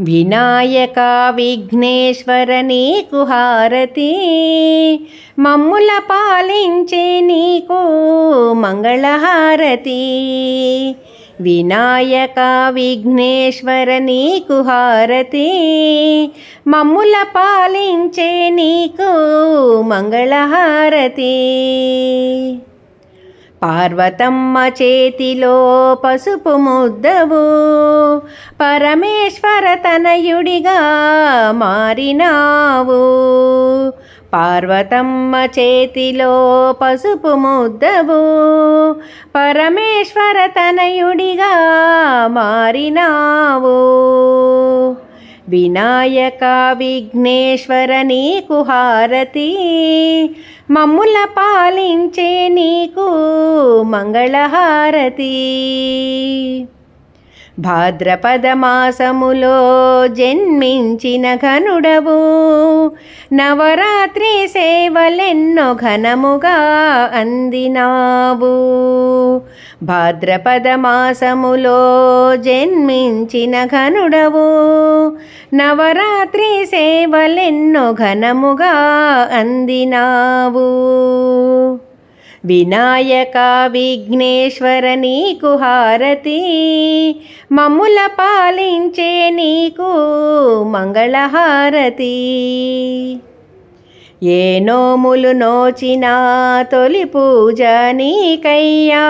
వినాయక విఘ్నేశ్వర నీకు హారతి. మమ్ముల పాలించే నీకు మంగళహారతి. వినాయక విఘ్నేశ్వర నీకు హారతి. మమ్ముల పాలించే నీకు మంగళహారతి. పార్వతమ్మ చేతిలో పసుపు ముద్దవు. పరమేశ్వర తనయుడిగా మారినావు. పార్వతమ్మ చేతిలో పసుపు ముద్దవు. పరమేశ్వర తనయుడిగా మారినావు. వినాయక విఘ్నేశ్వర నీకు హారతి. మమ్ముల పాలించే నీకు మంగళహారతి. భాద్రపదమాసములో జన్మించిన ఘనుడవు. నవరాత్రి సేవలెన్నో ఘనముగా అందినావు. భాద్రపదమాసములో జన్మించిన ఘనుడవు. నవరాత్రి సేవలెన్నో ఘనముగా అందినావు. వినాయక విఘ్నేశ్వర నీకు హారతి మమ్ముల పాలించే నీకు మంగళహారతి. ఏ నోములు నోచినా తొలి పూజ నీకయ్యా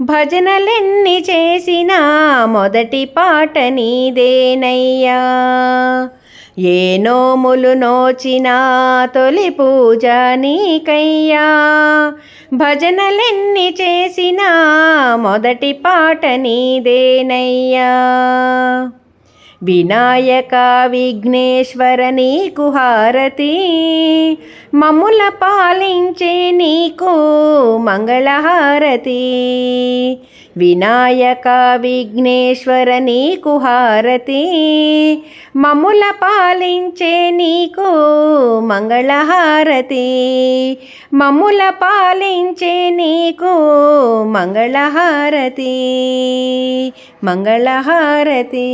భజనలెన్ని చేసినా మొదటి పాట నీదేనయ్యా. ఏ నోములు నోచినా తొలి పూజ నీకయ్యా. భజనలెన్ని చేసినా మొదటి పాట నీదేనయ్యా. వినాయక విఘ్నేశ్వర నీకు హారతి. మమ్ముల పాలించే నీకు మంగళహారతి. వినాయక విఘ్నేశ్వర నీకు హారతి. మమ్ముల పాలించే నీకు మంగళహారతి. మమ్ముల పాలించే నీకు మంగళహారతి. मङ्गलहारती